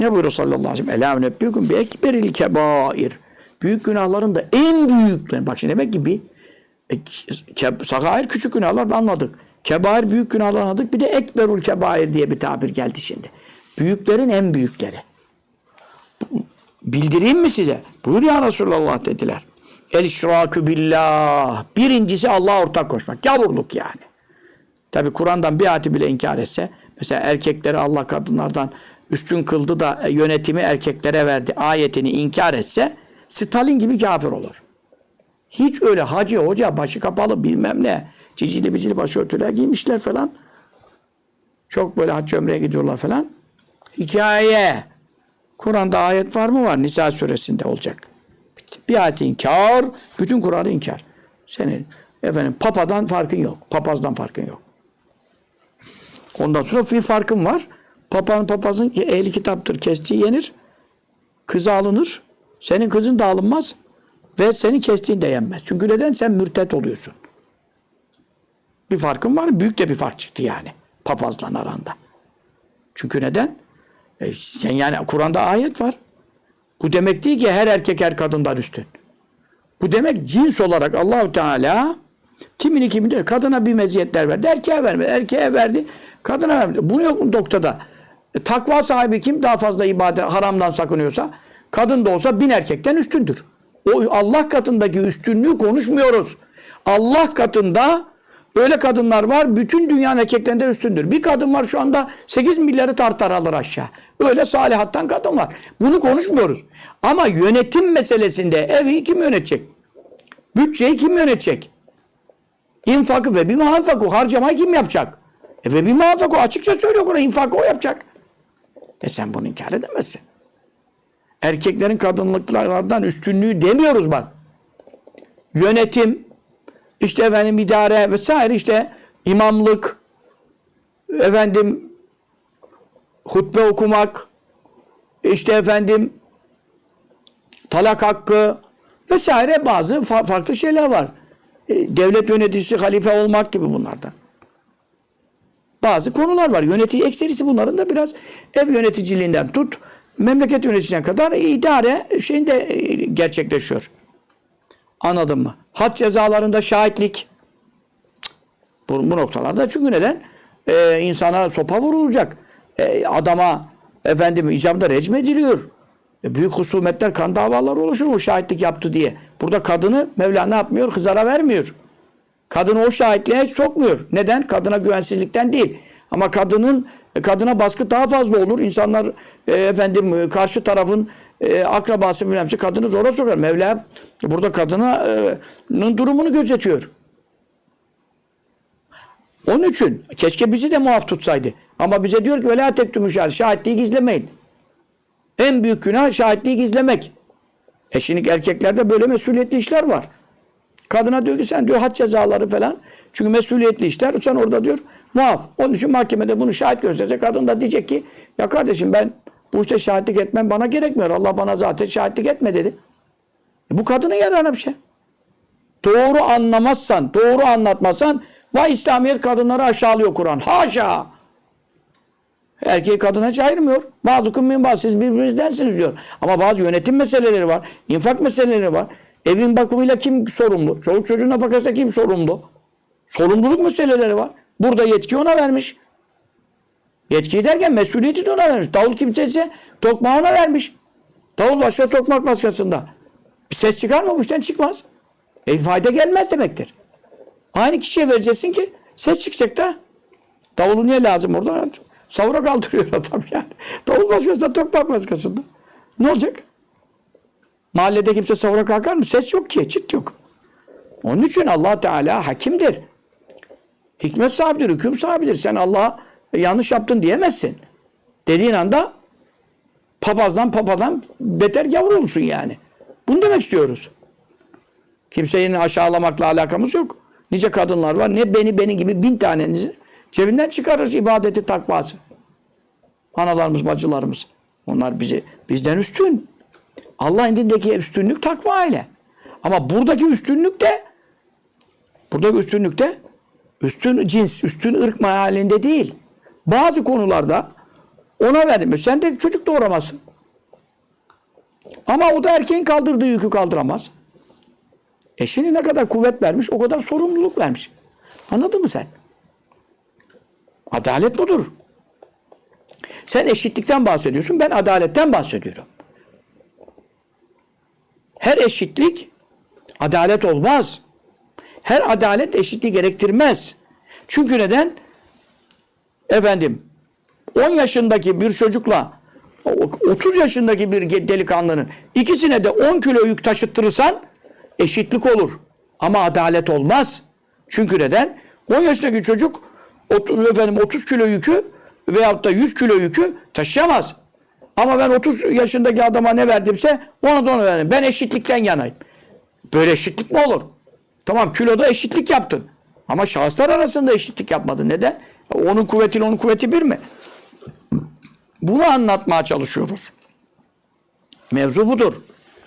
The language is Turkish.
Ne buyuruyor sallallahu aleyhi ve sellem? Elâ nebbikum bi ekberil kebair. Büyük günahların da en büyükleri. Bak şimdi demek ki bir e, sagair küçük günahlar da anladık. Kebair büyük günahlar anladık. Bir de ekberul kebair diye bir tabir geldi şimdi. Büyüklerin en büyükleri. Bildireyim mi size? Buyur ya Resulallah dediler. El işrakü billah. Birincisi Allah'a ortak koşmak. Gavurluk yani. Tabi Kur'an'dan bir ayeti bile inkar etse, mesela erkekleri Allah kadınlardan üstün kıldı da yönetimi erkeklere verdi ayetini inkar etse, Stalin gibi kafir olur. Hiç öyle hacı, hoca, başı kapalı bilmem ne, cicili bicili başörtüler giymişler falan. Çok böyle hac ömreye gidiyorlar falan. Hikaye. Kur'an'da ayet var mı? Var. Nisa suresinde olacak. Bir ayeti inkar, bütün Kur'an'ı inkar. Senin efendim papadan farkın yok. Papazdan farkın yok. Ondan sonra bir farkın var. Papanın papazın ehli kitaptır. Kestiği yenir. Kızı alınır. Senin kızın da alınmaz. Ve seni kestiğin de yenmez. Çünkü neden? Sen mürtet oluyorsun. Bir farkın var. Büyük de bir fark çıktı yani. Papazla aranda. Çünkü neden? E, sen yani Kur'an'da ayet var. Bu demek değil ki her erkek her kadından üstün. Bu demek cins olarak Allahu Teala kimini kimini kadına bir meziyetler verdi. Erkeğe vermedi. Erkeğe verdi. Kadına vermedi. Bunu yok mu noktada? E, takva sahibi kim daha fazla ibadet haramdan sakınıyorsa kadın da olsa bin erkekten üstündür. O Allah katındaki üstünlüğü konuşmuyoruz. Allah katında öyle kadınlar var bütün dünyanın erkeklerinden üstündür. Bir kadın var şu anda 8 milyarı tartar alır aşağı. Öyle salihattan kadın var. Bunu konuşmuyoruz. Ama yönetim meselesinde evi kim yönetecek? Bütçeyi kim yönetecek? İnfakı ve bir muhafaku harcamayı kim yapacak? E ve bir muhafaku açıkça söylüyor Kur'an infakı o yapacak. E sen bunu inkar edemezsin. Erkeklerin kadınlıklardan üstünlüğü demiyoruz bak. Yönetim, işte efendim idare vesaire işte imamlık, efendim hutbe okumak, işte efendim talak hakkı vesaire bazı fa- farklı şeyler var. E, devlet yöneticisi, halife olmak gibi bunlardan. Bazı konular var. Yönetici ekserisi bunların da biraz ev yöneticiliğinden tut, memleket yöneticiliğine kadar idare şeyinde e, gerçekleşiyor. Anladın mı? Had cezalarında şahitlik. Bu, bu noktalarda çünkü neden? Ee, insana sopa vurulacak. Ee, adama efendim icabında recm ediliyor. E, büyük husumetler, kan davaları oluşur o şahitlik yaptı diye. Burada kadını Mevla ne yapmıyor? Kızara vermiyor. Kadını o şahitliğe sokmuyor. Neden? Kadına güvensizlikten değil. Ama kadının e, kadına baskı daha fazla olur. İnsanlar e, efendim e, karşı tarafın e, akrabası bilemsi kadını zora sokar. Mevla burada kadının durumunu gözetiyor. Onun için keşke bizi de muaf tutsaydı. Ama bize diyor ki velâ tektümü şahit. Şahitliği gizlemeyin. En büyük günah şahitliği gizlemek. E şimdi erkeklerde böyle mesuliyetli işler var. Kadına diyor ki sen diyor had cezaları falan. Çünkü mesuliyetli işler. Sen orada diyor muaf. Onun için mahkemede bunu şahit gösterecek. Kadın da diyecek ki ya kardeşim ben bu işte şahitlik etmem bana gerekmiyor. Allah bana zaten şahitlik etme dedi. E bu kadının yararına bir şey. Doğru anlamazsan, doğru anlatmazsan vay İslamiyet kadınları aşağılıyor Kur'an. Haşa! Erkeği kadına hiç ayırmıyor. Bazı min bazı siz birbirinizdensiniz diyor. Ama bazı yönetim meseleleri var. infak meseleleri var. Evin bakımıyla kim sorumlu? Çoluk çocuğun nafakasıyla kim sorumlu? Sorumluluk meseleleri var. Burada yetki ona vermiş. Yetkiyi derken mesuliyeti de ona vermiş. Davul kimsesi tokmağı ona vermiş. Davul başka tokmak başkasında. Bir ses çıkar mı? Bu işten çıkmaz. E fayda gelmez demektir. Aynı kişiye vereceksin ki ses çıkacak da. Davulu niye lazım orada? Savura kaldırıyor adam yani. Davul başkasında, tokmak başkasında. Ne olacak? Mahallede kimse savura kalkar mı? Ses yok ki, çıt yok. Onun için Allah Teala hakimdir. Hikmet sahibidir, hüküm sahibidir. Sen Allah'a yanlış yaptın diyemezsin. Dediğin anda papazdan papadan beter gavur olursun yani. Bunu demek istiyoruz. Kimseyi aşağılamakla alakamız yok. Nice kadınlar var. Ne beni benim gibi bin tanenizi cebinden çıkarır ibadeti takvası. Analarımız, bacılarımız. Onlar bizi bizden üstün. Allah indindeki üstünlük takva ile. Ama buradaki üstünlük de buradaki üstünlük de üstün cins, üstün ırk halinde değil. Bazı konularda Ona verdim. E Sen de çocuk doğuramazsın. Ama o da erkeğin kaldırdığı yükü kaldıramaz. Eşini ne kadar kuvvet vermiş, o kadar sorumluluk vermiş. Anladın mı sen? Adalet budur. Sen eşitlikten bahsediyorsun, ben adaletten bahsediyorum. Her eşitlik adalet olmaz. Her adalet eşitliği gerektirmez. Çünkü neden? Efendim 10 yaşındaki bir çocukla 30 yaşındaki bir delikanlının ikisine de 10 kilo yük taşıttırırsan eşitlik olur. Ama adalet olmaz. Çünkü neden? 10 yaşındaki çocuk efendim 30 kilo yükü veyahut da 100 kilo yükü taşıyamaz. Ama ben 30 yaşındaki adama ne verdimse ona da onu verdim. Ben eşitlikten yanayım. Böyle eşitlik mi olur? Tamam kiloda eşitlik yaptın. Ama şahıslar arasında eşitlik yapmadın. Neden? Onun kuvvetiyle onun kuvveti bir mi? Bunu anlatmaya çalışıyoruz. Mevzu budur.